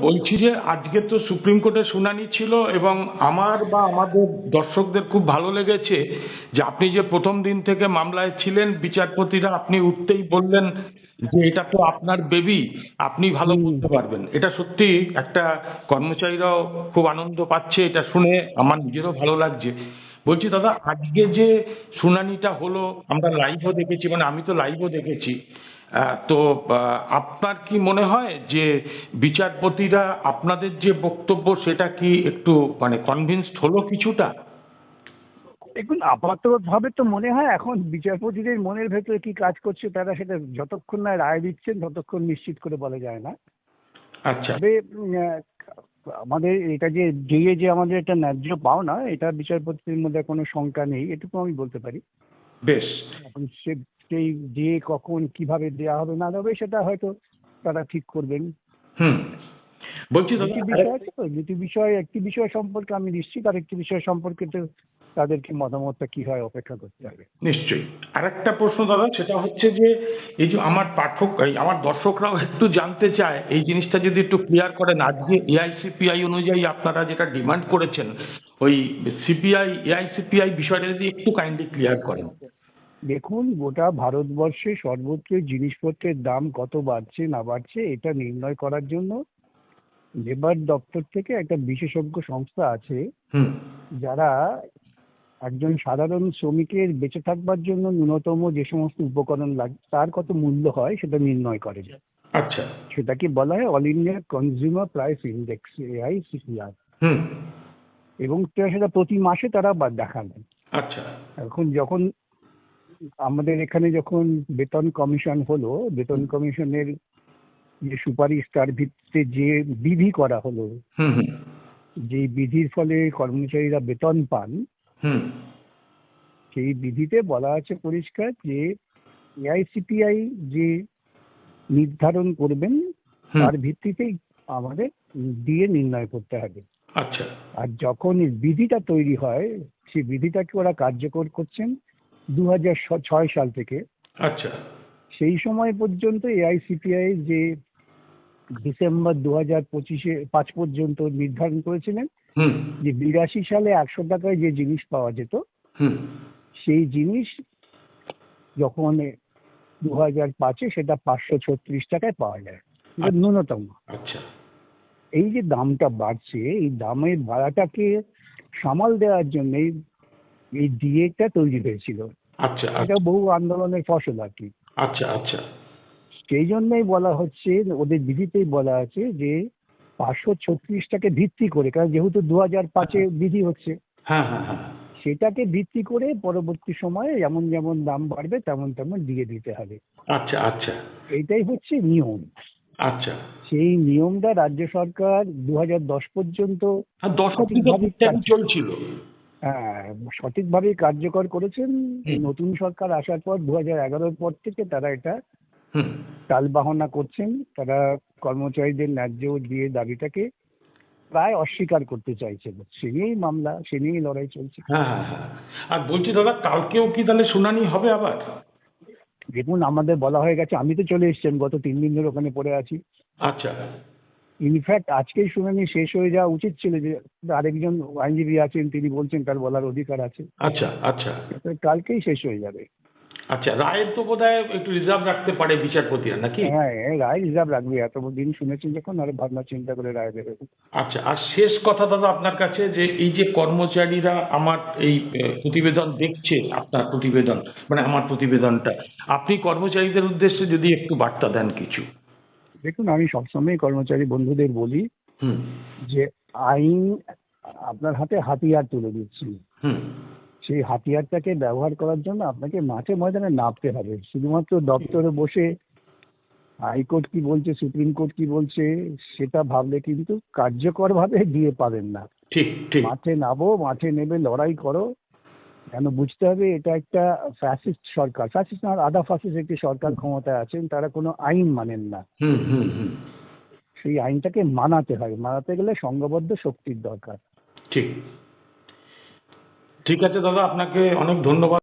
বলছি যে আজকে তো সুপ্রিম কোর্টের শুনানি ছিল এবং আমার বা আমাদের দর্শকদের খুব ভালো লেগেছে যে আপনি যে প্রথম দিন থেকে মামলায় ছিলেন বিচারপতিরা আপনি উঠতেই বললেন যে এটা তো আপনার বেবি আপনি ভালো বুঝতে পারবেন। এটা সত্যি একটা কর্মচারীরাও খুব আনন্দ পাচ্ছে এটা শুনে আমার নিজেরও ভালো লাগছে। বলছি দাদা আজকে যে শুনানিটা হলো আমরা লাইভও দেখেছি মানে আমি তো লাইভও দেখেছি। তো আপনার কি মনে হয় যে বিচারপতিরা আপনাদের যে বক্তব্য সেটা কি একটু মানে কনভিন্সড হলো কিছুটা? দেখুন আপাতভাবে তো মনে হয় এখন বিচারপতিদের মনের ভেতরে কি কাজ করছে তারা সেটা যতক্ষণ না রায় দিচ্ছেন ততক্ষণ নিশ্চিত করে বলা যায় না। আচ্ছা। তবে আমাদের এটা যে দিয়ে যে আমাদের একটা ন্যায্য পাওনা এটা বিচারপতির মধ্যে কোনো শঙ্কা নেই এটুকু আমি বলতে পারি। বেশ। সে সেই দিয়ে কখন কীভাবে দেওয়া হবে না হবে সেটা হয়তো তারা ঠিক করবেন। হুম। বলছি দুটি বিষয় আছে তো? দুটি বিষয় একটি বিষয় সম্পর্কে আমি নিশ্চিত আর একটি বিষয় সম্পর্কে তো তাদেরকে মতামতটা কি হয় অপেক্ষা করতে হবে। নিশ্চয়ই। আর একটা প্রশ্ন দাদা সেটা হচ্ছে যে এই যে আমার পাঠক এই আমার দর্শকরাও একটু জানতে চায় এই জিনিসটা যদি একটু ক্লিয়ার করেন আজকে এআইসিপিআই অনুযায়ী আপনারা যেটা ডিমান্ড করেছেন ওই সিপিআই এআইসিপিআই বিষয়টা যদি একটু কাইন্ডলি ক্লিয়ার করেন। দেখুন গোটা ভারতবর্ষে সর্বত্র জিনিসপত্রের দাম কত বাড়ছে না বাড়ছে এটা নির্ণয় করার জন্য লেবার দপ্তর থেকে একটা বিশেষজ্ঞ সংস্থা আছে হুম। যারা একজন সাধারণ শ্রমিকের বেঁচে থাকবার জন্য ন্যূনতম যে সমস্ত উপকরণ লাগে তার কত মূল্য হয় সেটা নির্ণয় করে। যায় আচ্ছা সেটাকে বলা হয় all India consumer price index AI CPR এবং সেটা প্রতি মাসে তারা বা দেখান। আচ্ছা। এখন যখন আমাদের এখানে যখন বেতন কমিশন হলো বেতন কমিশনের যে সুপারিশ তার ভিত্তিতে যে বিধি করা হলো যে বিধির ফলে কর্মচারীরা বেতন পান হুম। সেই বিধিতে বলা আছে পরিষ্কার যে এআইসিপিআই যে নির্ধারণ করবেন তার ভিত্তিতেই আমাদের দিয়ে নির্ণয় করতে হবে। আচ্ছা। আর যখন বিধিটা তৈরি হয় সেই বিধিটাকে ওরা কার্যকর করছেন দু হাজার ছয় সাল থেকে। আচ্ছা। সেই সময় পর্যন্ত এআইসিপিআই যে ডিসেম্বর দু হাজার পঁচিশে পাঁচ পর্যন্ত নির্ধারণ করেছিলেন হুম। যে বিরাশি সালে একশো টাকায় যে জিনিস পাওয়া যেত হুম। সেই জিনিস যখন দু হাজার পাঁচে সেটা পাঁচশো ছত্রিশ টাকায় পাওয়া যায়। এটা ন্যূনতম। আচ্ছা। এই যে দামটা বাড়ছে এই দামের ভাড়াটাকে সামাল দেওয়ার জন্য এই ডিএটা তৈরি হয়েছিল। আচ্ছা এটা আচ্ছা বহু আন্দোলনের ফসল আর কি। আচ্ছা আচ্ছা। সেই জন্যই বলা হচ্ছে ওদের বিধিতেই বলা আছে যে পাঁচশো ছত্রিশটাকে ভিত্তি করে কারণ যেহেতু দু হাজার পাঁচে বিধি হচ্ছে। হ্যাঁ হ্যাঁ হ্যাঁ। সেটাকে ভিত্তি করে পরবর্তী সময়ে যেমন যেমন দাম বাড়বে তেমন তেমন দিয়ে দিতে হবে। আচ্ছা আচ্ছা। এইটাই হচ্ছে নিয়ম। আচ্ছা। সেই নিয়মটা রাজ্য সরকার দু হাজার দশ পর্যন্ত দশ চলছিল। হ্যাঁ, সঠিকভাবে কার্যকর করেছেন। নতুন সরকার আসার পর দু হাজার এগারোর পর থেকে তারা এটা টালবাহনা করছেন। তারা কর্মচারীদের ন্যায্য দিয়ে দাবিটাকে প্রায় অস্বীকার করতে চাইছেন। সে নিয়েই মামলা সে নিয়েই লড়াই চলছে। হ্যাঁ হ্যাঁ আর বলছি দাদা কালকেও কি তাহলে শুনানি হবে আবার? দেখুন আমাদের বলা হয়ে গেছে আমি তো চলে এসেছি গত তিন দিন ধরে ওখানে পড়ে আছি। আচ্ছা। ইনফ্যাক্ট আজকেই শুনানি শেষ হয়ে যাওয়া উচিত ছিল যে আরেকজন আইনজীবী আছেন তিনি বলছেন তার বলার অধিকার আছে। আচ্ছা আচ্ছা। কালকেই শেষ হয়ে যাবে। আচ্ছা রায়ের তো বোধ একটু রিজার্ভ রাখতে পারে বিচারপতিরা নাকি? হ্যাঁ হ্যাঁ, রায় রিজার্ভ রাখবে। এত দিন শুনেছেন যখন আরও ভাবনা চিন্তা করে রায় দেবে। আচ্ছা আর শেষ কথা দাদা আপনার কাছে যে এই যে কর্মচারীরা আমার এই প্রতিবেদন দেখছে আপনার প্রতিবেদন মানে আমার প্রতিবেদনটা আপনি কর্মচারীদের উদ্দেশ্যে যদি একটু বার্তা দেন কিছু। দেখুন আমি সবসময় কর্মচারী বন্ধুদের বলি যে আইন আপনার হাতে হাতিয়ার তুলে দিচ্ছি। সেই হাতিয়ারটাকে ব্যবহার করার জন্য আপনাকে মাঠে ময়দানে নামতে হবে। শুধুমাত্র দপ্তরে বসে হাইকোর্ট কি বলছে সুপ্রিম কোর্ট কি বলছে সেটা ভাবলে কিন্তু কার্যকরভাবে দিয়ে পাবেন না। ঠিক ঠিক। মাঠে নামো মাঠে নেবে লড়াই করো কেন বুঝতে হবে এটা একটা ফ্যাসিস্ট সরকার। ফ্যাসিস্ট না আধা ফ্যাসিস্ট একটি সরকার ক্ষমতায় আছেন তারা কোনো আইন মানেন না। হুম হুম হুম। সেই আইনটাকে মানাতে হয় মানাতে গেলে সংঘবদ্ধ শক্তির দরকার। ঠিক। ঠিক আছে দাদা আপনাকে অনেক ধন্যবাদ।